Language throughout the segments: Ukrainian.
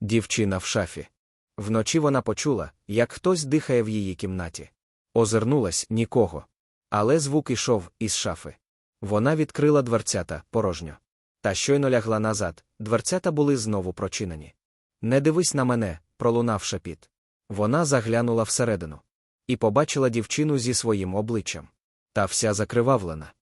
Дівчина в шафі. Вночі вона почула, як хтось дихає в її кімнаті. Озирнулась нікого. Але звук ішов із шафи. Вона відкрила дверцята порожньо. Та щойно лягла назад, дверцята були знову прочинені. Не дивись на мене, пролунав шепіт. Вона заглянула всередину і побачила дівчину зі своїм обличчям. Та вся закривавлена.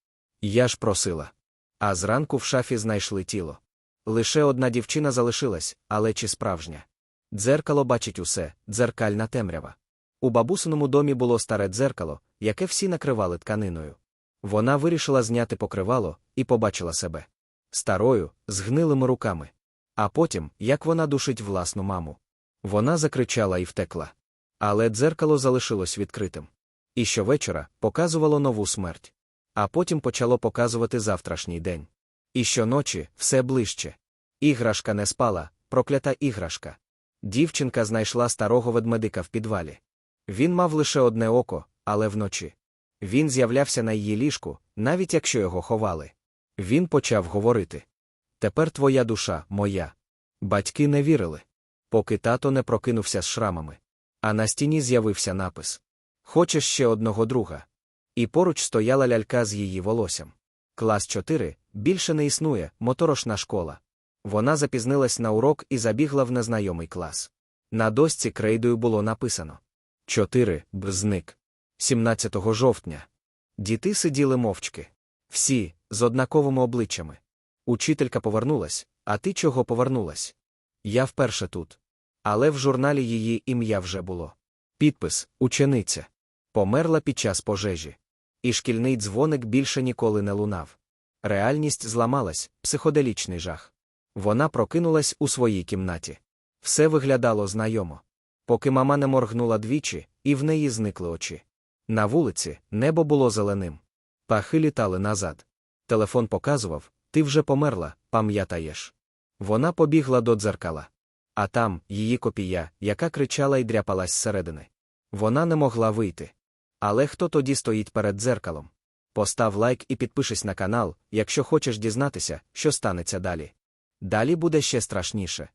Я ж просила. А зранку в шафі знайшли тіло. Лише одна дівчина залишилась, але чи справжня? Дзеркало бачить усе, дзеркальна темрява. У бабусиному домі було старе дзеркало, яке всі накривали тканиною. Вона вирішила зняти покривало і побачила себе старою, з гнилими руками. А потім, як вона душить власну маму. Вона закричала і втекла. Але дзеркало залишилось відкритим. І щовечора показувало нову смерть. А потім почало показувати завтрашній день. І щоночі все ближче. Іграшка не спала, проклята іграшка. Дівчинка знайшла старого ведмедика в підвалі. Він мав лише одне око, але вночі. Він з'являвся на її ліжку, навіть якщо його ховали. Він почав говорити. Тепер твоя душа моя. Батьки не вірили. Поки тато не прокинувся з шрамами. А на стіні з'явився напис Хочеш ще одного друга. І поруч стояла лялька з її волоссям. Клас 4 більше не існує, моторошна школа. Вона запізнилась на урок і забігла в незнайомий клас. На дошці крейдою було написано 4. Бзник. 17 жовтня. Діти сиділи мовчки. Всі, з однаковими обличчями. Учителька повернулась, а ти чого повернулась? Я вперше тут. Але в журналі її ім'я вже було. Підпис Учениця. Померла під час пожежі. І шкільний дзвоник більше ніколи не лунав. Реальність зламалась, психоделічний жах. Вона прокинулась у своїй кімнаті. Все виглядало знайомо. Поки мама не моргнула двічі, і в неї зникли очі. На вулиці небо було зеленим. Пахи літали назад. Телефон показував ти вже померла, пам'ятаєш. Вона побігла до дзеркала. А там її копія, яка кричала і дряпалась зсередини. Вона не могла вийти. Але хто тоді стоїть перед дзеркалом? Постав лайк і підпишись на канал, якщо хочеш дізнатися, що станеться далі. Далі буде ще страшніше.